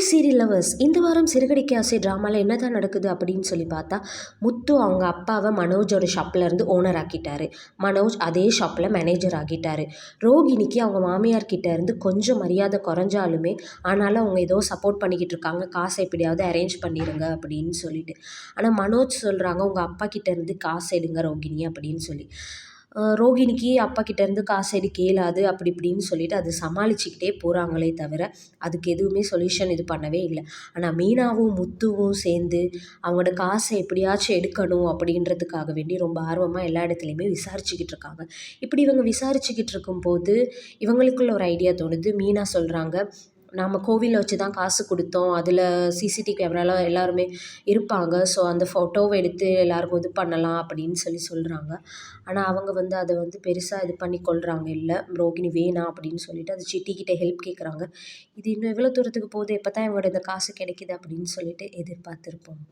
Hi serial lovers இந்த வாரம் சிறுகடிக்கு ஆசை ட்ராமாவில் என்ன தான் நடக்குது அப்படின்னு சொல்லி பார்த்தா முத்து அவங்க அப்பாவை மனோஜோட ஷாப்லேருந்து ஓனர் ஆக்கிட்டாரு. மனோஜ் அதே ஷாப்பில் மேனேஜர் ஆகிட்டாரு ரோகிணிக்கு அவங்க மாமியார் கிட்டேருந்து கொஞ்சம் மரியாதை குறைஞ்சாலுமே ஆனாலும் அவங்க ஏதோ சப்போர்ட் பண்ணிக்கிட்டு இருக்காங்க காசை எப்படியாவது அரேஞ்ச் பண்ணிடுங்க அப்படின்னு சொல்லிட்டு. ஆனால் மனோஜ் சொல்கிறாங்க உங்கள் அப்பா கிட்டேருந்து காசு எடுங்க ரோகிணி அப்படின்னு சொல்லி. ரோகிணிக்கு அப்பாக்கிட்டேருந்து காசு எடுக்க இயலாது அப்படி இப்படின்னு சொல்லிட்டு அது சமாளிச்சுக்கிட்டே போகிறாங்களே தவிர அதுக்கு எதுவுமே சொல்யூஷன் இது பண்ணவே இல்லை. ஆனால் மீனாவும் முத்துவும் சேர்ந்து அவங்களோட காசை எப்படியாச்சும் எடுக்கணும் அப்படின்றதுக்காக வேண்டி ரொம்ப ஆர்வமாக எல்லா இடத்துலையுமே விசாரிச்சுக்கிட்டு இருக்காங்க. இப்படி இவங்க விசாரிச்சுக்கிட்டு இருக்கும்போது இவங்களுக்குள்ள ஒரு ஐடியா தோணுது. மீனா சொல்கிறாங்க நம்ம கோவிலில் வச்சு தான் காசு கொடுத்தோம். அதில் சிசிடிவி கேமராலாம் எல்லாருமே இருப்பாங்க. ஸோ அந்த ஃபோட்டோவை எடுத்து எல்லாருக்கும் இது பண்ணலாம் அப்படின்னு சொல்லி சொல்கிறாங்க ஆனால் அவங்க வந்து அதை வந்து பெருசாக இது பண்ணி கொள்கிறாங்க இல்லை ரோகிணி வேணாம் அப்படின்னு சொல்லிட்டு அது சிட்டிக்கிட்ட ஹெல்ப் கேட்குறாங்க இது இன்னும் எவ்வளோ தூரத்துக்கு போகுது? எப்போ தான் இவங்களோட இந்த காசு கிடைக்குது அப்படின்னு சொல்லிட்டு எதிர்பார்த்துருப்போம்.